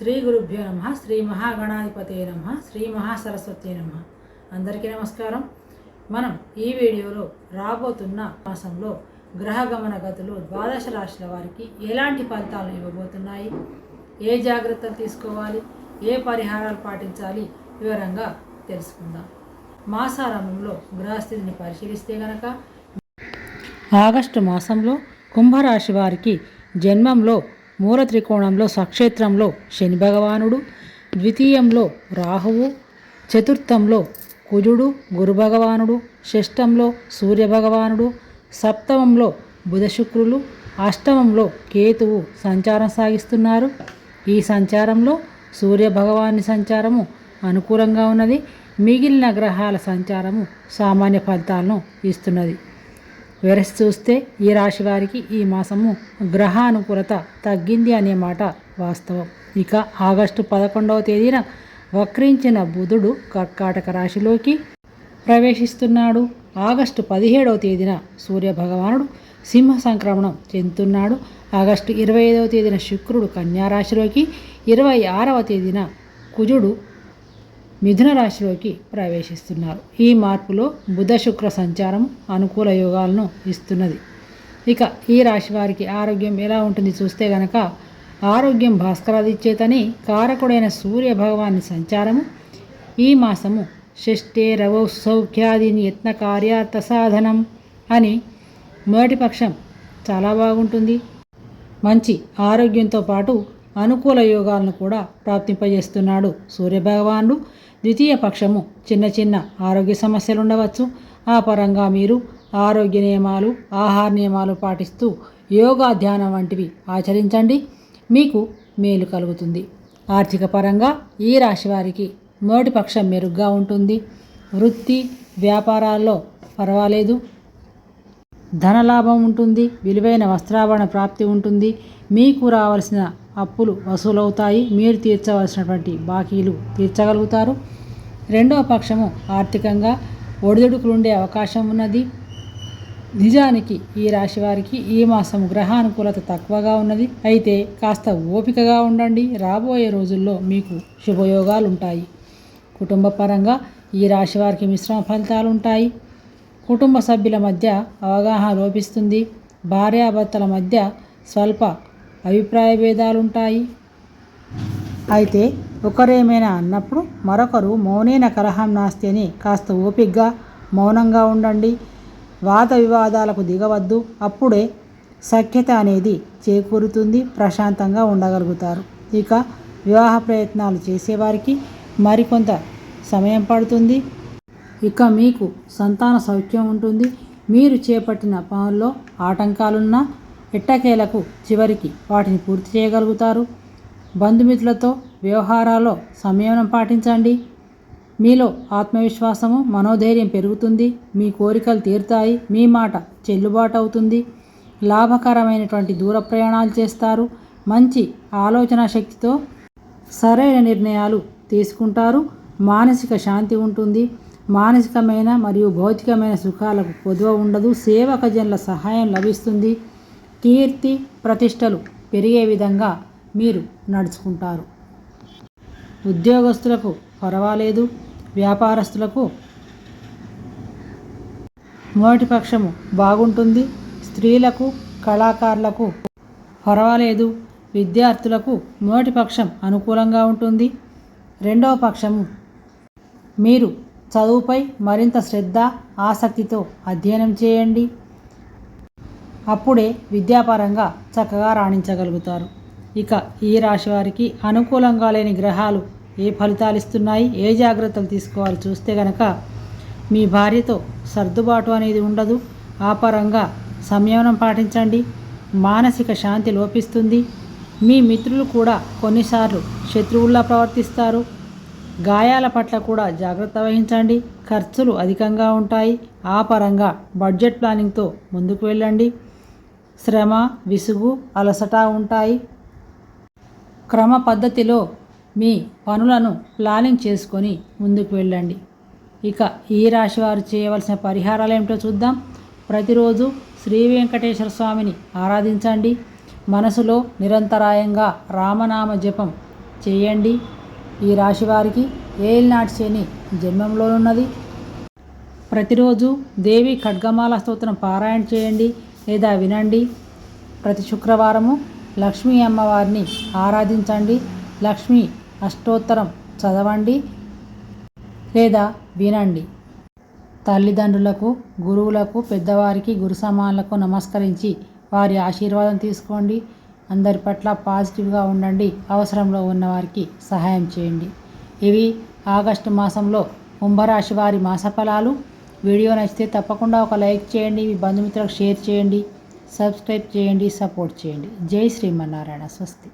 శ్రీ గురుభ్యో నమ శ్రీ మహాగణాధిపతే నమ శ్రీ మహాసరస్వతి నమ. అందరికీ నమస్కారం. మనం ఈ వీడియోలో రాబోతున్న మాసంలో గ్రహ గమన గతులు ద్వాదశ రాశుల వారికి ఎలాంటి ఫలితాలు ఇవ్వబోతున్నాయి? ఏ జాగ్రత్తలు తీసుకోవాలి? ఏ పరిహారాలు పాటించాలి? వివరంగా తెలుసుకుందాం. మాసారంభంలో గ్రహస్థితిని పరిశీలిస్తే గనక ఆగస్టు మాసంలో కుంభరాశి వారికి జన్మంలో మూల త్రికోణంలో సక్షేత్రంలో శని భగవానుడు ద్వితీయంలో రాహువు చతుర్థంలో కుజుడు గురుభగవానుడు షష్టంలో సూర్య భగవానుడు సప్తమంలో బుధశుక్రులు అష్టమంలో కేతువు సంచారం సాగిస్తున్నారు. ఈ సంచారంలో సూర్య భగవాని సంచారము అనుకూలంగా ఉన్నది. మిగిలిన గ్రహాల సంచారము సామాన్య ఫలితాలను ఇస్తున్నది. విరసి చూస్తే ఈ రాశి వారికి ఈ మాసము గ్రహానుకూలత తగ్గింది అనే మాట వాస్తవం. ఇక ఆగస్టు పదకొండవ తేదీన వక్రించిన బుధుడు కర్కాటక రాశిలోకి ప్రవేశిస్తున్నాడు. ఆగస్టు పదిహేడవ తేదీన సూర్య భగవానుడు సింహ సంక్రమణం చెందుతున్నాడు. ఆగస్టు ఇరవై ఐదవ తేదీన శుక్రుడు కన్యా రాశిలోకి ఇరవై ఆరవ తేదీన కుజుడు మిథున రాశిలోకి ప్రవేశిస్తున్నారు. ఈ మార్పులో బుధ శుక్ర సంచారం అనుకూల యోగాలను ఇస్తున్నది. ఇక ఈ రాశి వారికి ఆరోగ్యం ఎలా ఉంటుంది చూస్తే గనక ఆరోగ్యం భాస్కరాదిచ్చేతని కారకుడైన సూర్య భగవాని సంచారము ఈ మాసము షష్ఠే రవౌ సౌఖ్యాదిని యత్న కార్యార్థ సాధనం అని మొదటి పక్షం చాలా బాగుంటుంది. మంచి ఆరోగ్యంతో పాటు అనుకూల యోగాలను కూడా ప్రాప్తింపజేస్తున్నాడు సూర్యభగవానుడు. ద్వితీయ పక్షము చిన్న చిన్న ఆరోగ్య సమస్యలు ఉండవచ్చు. ఆ పరంగా మీరు ఆరోగ్య నియమాలు ఆహార నియమాలు పాటిస్తూ యోగా ధ్యానం వంటివి ఆచరించండి. మీకు మేలు కలుగుతుంది. ఆర్థిక పరంగా ఈ రాశి వారికి మొదటి పక్షం మెరుగ్గా ఉంటుంది. వృత్తి వ్యాపారాల్లో పర్వాలేదు. ధనలాభం ఉంటుంది. విలువైన వస్త్రాభరణ ప్రాప్తి ఉంటుంది. మీకు రావాల్సిన అప్పులు వసూలవుతాయి. మీరు తీర్చవలసినటువంటి బాకీలు తీర్చగలుగుతారు. రెండవ పక్షము ఆర్థికంగా ఒడిదుడుకులు ఉండే అవకాశం ఉన్నది. నిజానికి ఈ రాశి వారికి ఈ మాసం గ్రహానుకూలత తక్కువగా ఉన్నది. అయితే కాస్త ఓపికగా ఉండండి. రాబోయే రోజుల్లో మీకు శుభయోగాలు ఉంటాయి కుటుంబ పరంగా ఈ రాశి వారికి మిశ్రమ ఫలితాలు ఉంటాయి కుటుంబ సభ్యుల మధ్య అవగాహన లోపిస్తుంది. భార్యాభర్తల మధ్య స్వల్ప అభిప్రాయ భేదాలుంటాయి. అయితే ఒకరేమైనా అన్నప్పుడు మరొకరు మౌనేన కలహం నాస్తి అని కాస్త ఓపిగ్గా మౌనంగా ఉండండి. వాద వివాదాలకు దిగవద్దు. అప్పుడే సఖ్యత అనేది చేకూరుతుంది ప్రశాంతంగా ఉండగలుగుతారు. ఇక వివాహ ప్రయత్నాలు చేసేవారికి మరికొంత సమయం పడుతుంది. ఇక మీకు సంతాన సౌఖ్యం ఉంటుంది. మీరు చేపట్టిన పనుల్లో ఆటంకాలున్నా ఎట్టకేలకు చివరికి వాటిని పూర్తి చేయగలుగుతారు. బంధుమిత్రులతో వ్యవహారాల్లో సంయమనం పాటించండి. మీలో ఆత్మవిశ్వాసము మనోధైర్యం పెరుగుతుంది. మీ కోరికలు తీరుతాయి. మీ మాట చెల్లుబాటు అవుతుంది లాభకరమైనటువంటి దూర ప్రయాణాలు చేస్తారు. మంచి ఆలోచన శక్తితో సరైన నిర్ణయాలు తీసుకుంటారు. మానసిక శాంతి ఉంటుంది. మానసికమైన మరియు భౌతికమైన సుఖాలకు పొదువ ఉండదు. సేవక జనుల సహాయం లభిస్తుంది. కీర్తి ప్రతిష్టలు పెరిగే విధంగా మీరు నడుచుకుంటారు. ఉద్యోగస్తులకు పర్వాలేదు వ్యాపారస్తులకు మొదటి పక్షము బాగుంటుంది స్త్రీలకు కళాకారులకు పర్వాలేదు విద్యార్థులకు మొదటి పక్షం అనుకూలంగా ఉంటుంది. రెండవ పక్షము మీరు చదువుపై మరింత శ్రద్ధ ఆసక్తితో అధ్యయనం చేయండి. అప్పుడే విద్యాపరంగా చక్కగా రాణించగలుగుతారు. ఇక ఈ రాశి వారికి అనుకూలంగా లేని గ్రహాలు ఏ ఫలితాలు ఇస్తున్నాయి ఏ జాగ్రత్తలు తీసుకోవాలి చూస్తే గనక మీ భార్యతో సర్దుబాటు అనేది ఉండదు. ఆ పరంగా సంయమనం పాటించండి. మానసిక శాంతి లోపిస్తుంది. మీ మిత్రులు కూడా కొన్నిసార్లు శత్రువుల్లా ప్రవర్తిస్తారు. గాయాల పట్ల కూడా జాగ్రత్త వహించండి. ఖర్చులు అధికంగా ఉంటాయి. ఆ పరంగా బడ్జెట్ ప్లానింగ్తో ముందుకు వెళ్ళండి. శ్రమ విసుగు అలసట ఉంటాయి. క్రమ పద్ధతిలో మీ పనులను ప్లానింగ్ చేసుకొని ముందుకు వెళ్ళండి. ఇక ఈ రాశి వారు చేయవలసిన పరిహారాలు ఏమిటో చూద్దాం. ప్రతిరోజు శ్రీ వెంకటేశ్వర స్వామిని ఆరాధించండి. మనసులో నిరంతరాయంగా రామనామ జపం చేయండి. ఈ రాశి వారికి ఏలినాటి శని జన్మంలోనున్నది. ప్రతిరోజు దేవి ఖడ్గమాల స్తోత్రం పారాయణ చేయండి. లేదా వినండి. ప్రతి శుక్రవారము లక్ష్మీ అమ్మవారిని ఆరాధించండి. లక్ష్మీ అష్టోత్తరం చదవండి లేదా వినండి. తల్లిదండ్రులకు గురువులకు పెద్దవారికి గురు సమానులకు నమస్కరించి వారి ఆశీర్వాదం తీసుకోండి. అందరి పట్ల పాజిటివ్గా ఉండండి. అవసరంలో ఉన్నవారికి సహాయం చేయండి. ఇవి ఆగస్టు మాసంలో కుంభరాశి వారి మాసఫలాలు వీడియో నచ్చితే తప్పకుండా ఒక లైక్ చేయండి మీ బంధుమిత్రులకు షేర్ చేయండి సబ్స్క్రైబ్ చేయండి సపోర్ట్ చేయండి. జై శ్రీమన్నారాయణ స్వస్తి.